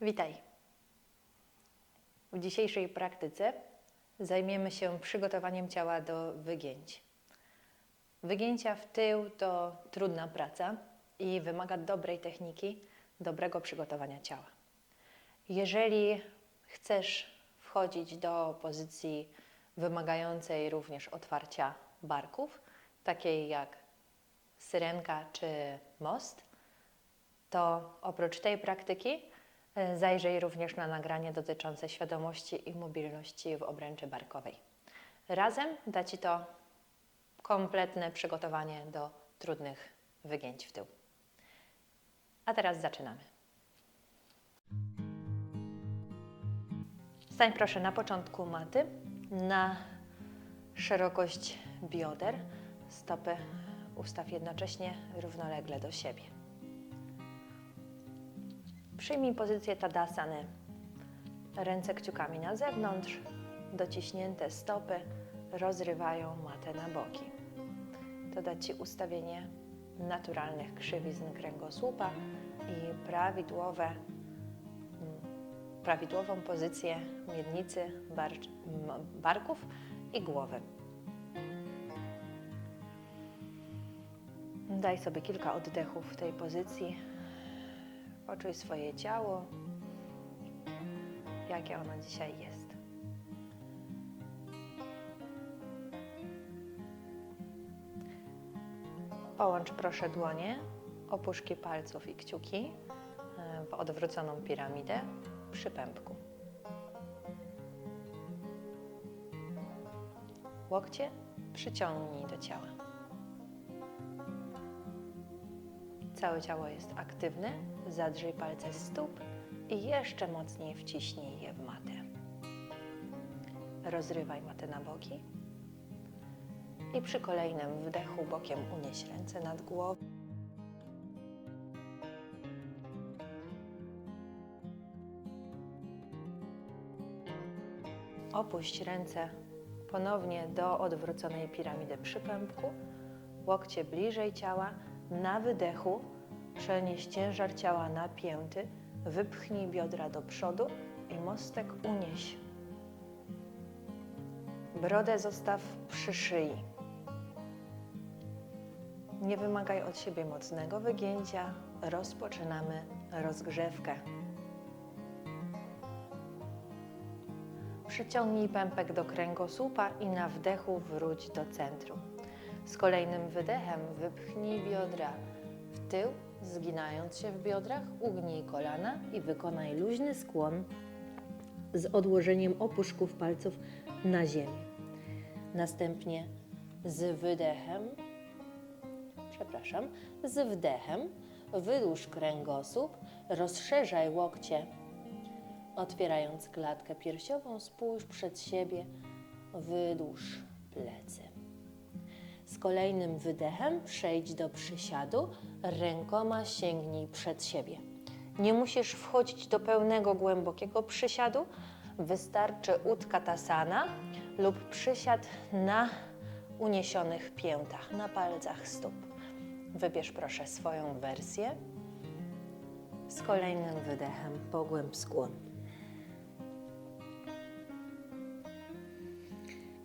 Witaj. W dzisiejszej praktyce zajmiemy się przygotowaniem ciała do wygięć. Wygięcia w tył to trudna praca i wymaga dobrej techniki, dobrego przygotowania ciała. Jeżeli chcesz wchodzić do pozycji wymagającej również otwarcia barków, takiej jak syrenka czy most, to oprócz tej praktyki zajrzyj również na nagranie dotyczące świadomości i mobilności w obręczy barkowej. Razem da Ci to kompletne przygotowanie do trudnych wygięć w tył. A teraz zaczynamy. Stań proszę na początku maty, na szerokość bioder. Stopy ustaw jednocześnie równolegle do siebie. Przyjmij pozycję Tadasany. Ręce kciukami na zewnątrz, dociśnięte stopy rozrywają matę na boki. To da Ci ustawienie naturalnych krzywizn kręgosłupa i prawidłowe, prawidłową pozycję miednicy, barcz, m- barków i głowy. Daj sobie kilka oddechów w tej pozycji. Poczuj swoje ciało, jakie ono dzisiaj jest. Połącz proszę dłonie, opuszki palców i kciuki e, w odwróconą piramidę przy pępku. Łokcie przyciągnij do ciała. Całe ciało jest aktywne, zadrzyj palce stóp i jeszcze mocniej wciśnij je w matę. Rozrywaj matę na boki i przy kolejnym wdechu bokiem unieś ręce nad głową. Opuść ręce ponownie do odwróconej piramidy przy pępku, łokcie bliżej ciała. Na wydechu przenieś ciężar ciała na pięty, wypchnij biodra do przodu i mostek unieś. Brodę zostaw przy szyi. Nie wymagaj od siebie mocnego wygięcia. Rozpoczynamy rozgrzewkę. Przyciągnij pępek do kręgosłupa i na wdechu wróć do centrum. Z kolejnym wydechem wypchnij biodra w tył, zginając się w biodrach, ugnij kolana i wykonaj luźny skłon z odłożeniem opuszków palców na ziemię. Następnie z wydechem, przepraszam, z wdechem wydłuż kręgosłup, rozszerzaj łokcie Otwierając klatkę piersiową, spójrz przed siebie, wydłuż plecy. Z kolejnym wydechem przejdź do przysiadu, rękoma sięgnij przed siebie. Nie musisz wchodzić do pełnego, głębokiego przysiadu, wystarczy utkatasana lub przysiad na uniesionych piętach, na palcach stóp. Wybierz proszę swoją wersję. Z kolejnym wydechem pogłęb skłon.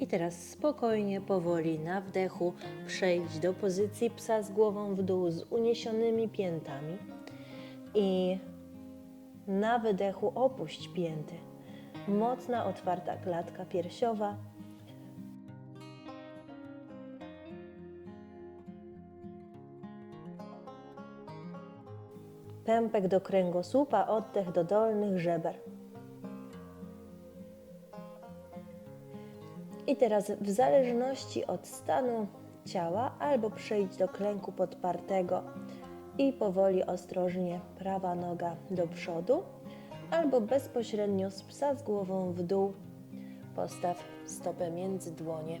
I teraz spokojnie, powoli na wdechu przejdź do pozycji psa z głową w dół z uniesionymi piętami i na wydechu opuść pięty. Mocna, otwarta klatka piersiowa. Pępek do kręgosłupa, oddech do dolnych żeber. I teraz w zależności od stanu ciała albo przejdź do klęku podpartego i powoli ostrożnie prawa noga do przodu, albo bezpośrednio z psa z głową w dół postaw stopę między dłonie.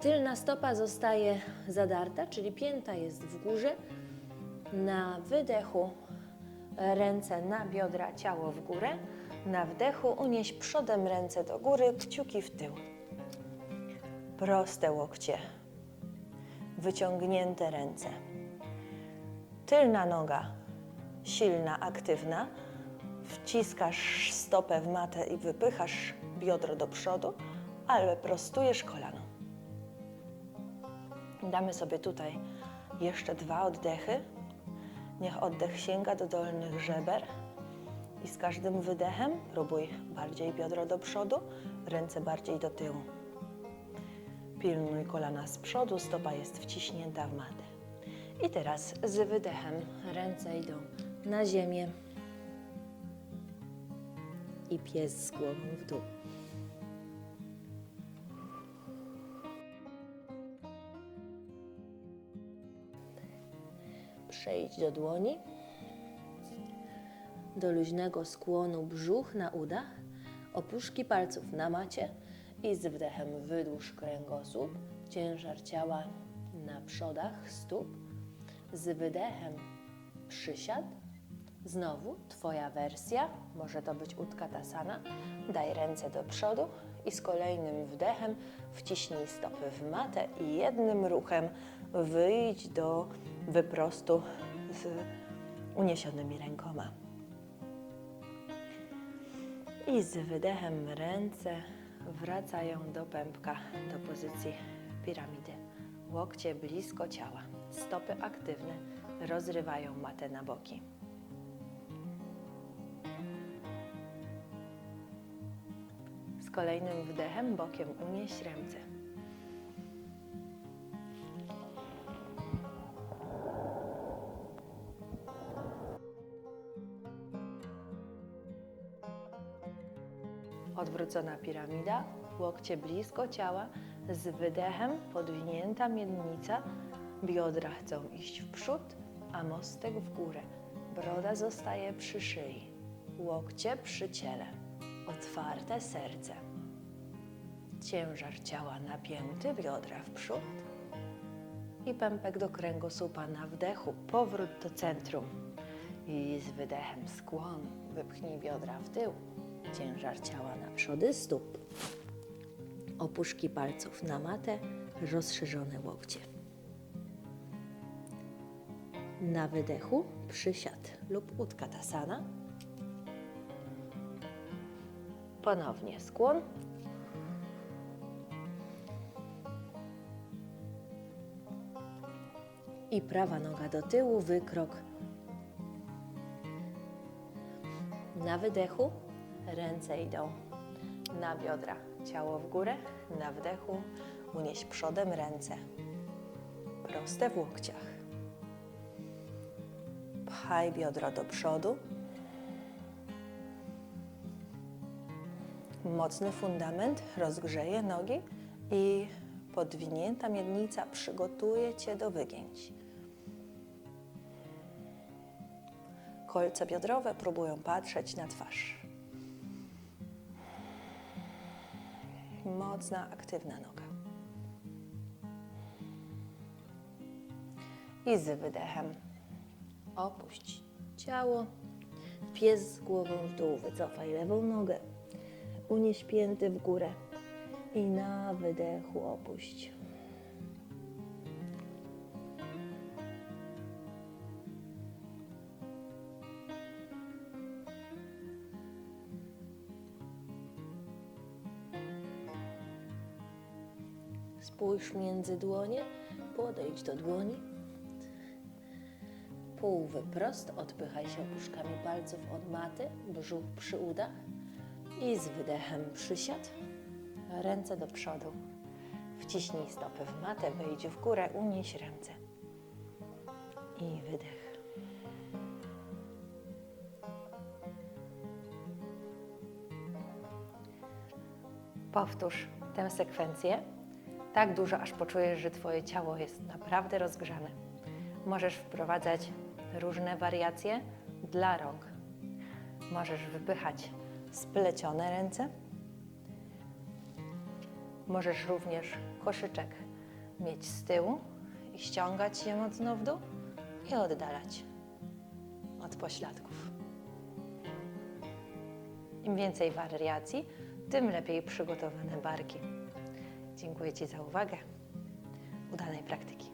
Tylna stopa zostaje zadarta, czyli pięta jest w górze. Na wydechu ręce na biodra, ciało w górę. Na wdechu unieś przodem ręce do góry, kciuki w tył. Proste łokcie, wyciągnięte ręce. Tylna noga silna, aktywna. Wciskasz stopę w matę i wypychasz biodro do przodu, ale prostujesz kolano. Damy sobie tutaj jeszcze dwa oddechy. Niech oddech sięga do dolnych żeber. I z każdym wydechem próbuj bardziej biodro do przodu, ręce bardziej do tyłu. Pilnuj kolana z przodu, stopa jest wciśnięta w matę. I teraz z wydechem ręce idą na ziemię i pies z głową w dół. Przejdź do dłoni, do luźnego skłonu brzuch na udach, opuszki palców na macie i z wdechem wydłuż kręgosłup, ciężar ciała na przodach stóp, z wydechem przysiad. Znowu Twoja wersja, może to być utkatasana. Daj ręce do przodu i z kolejnym wdechem wciśnij stopy w matę i jednym ruchem wyjdź do wyprostu z uniesionymi rękoma. I z wydechem ręce wracają do pępka, do pozycji piramidy. Łokcie blisko ciała, stopy aktywne, rozrywają matę na boki. Z kolejnym wdechem bokiem unieś ręce. Odwrócona piramida, łokcie blisko ciała, z wydechem podwinięta miednica, biodra chcą iść w przód, a mostek w górę. Broda zostaje przy szyi, łokcie przy ciele, otwarte serce. Ciężar ciała napięty, biodra w przód i pępek do kręgosłupa na wdechu, powrót do centrum. I z wydechem skłon, wypchnij biodra w tył, ciężar ciała na przody stóp. Opuszki palców na matę, rozszerzone łokcie. Na wydechu przysiad lub utkatasana. Ponownie skłon. I prawa noga do tyłu, wykrok. Na wydechu ręce idą na biodra, ciało w górę, na wdechu unieś przodem ręce. Proste w łokciach. Pchaj biodro do przodu. Mocny fundament rozgrzeje nogi i podwinięta miednica przygotuje Cię do wygięć. Kolce biodrowe próbują patrzeć na twarz. Mocna, aktywna noga. I z wydechem opuść ciało. Pies z głową w dół, wycofaj lewą nogę. Unieś pięty w górę i na wydechu opuść. Spójrz między dłonie, podejdź do dłoni. Pół wyprost, odpychaj się opuszkami palców od maty, brzuch przy udach i z wydechem przysiad, ręce do przodu. Wciśnij stopy w matę, wejdź w górę, unieś ręce. I wydech. Powtórz tę sekwencję tak dużo, aż poczujesz, że Twoje ciało jest naprawdę rozgrzane. Możesz wprowadzać różne wariacje dla rąk. Możesz wypychać splecione ręce. Możesz również koszyczek mieć z tyłu i ściągać je mocno w dół i oddalać od pośladków. Im więcej wariacji, tym lepiej przygotowane barki. Dziękuję Ci za uwagę. Udanej praktyki.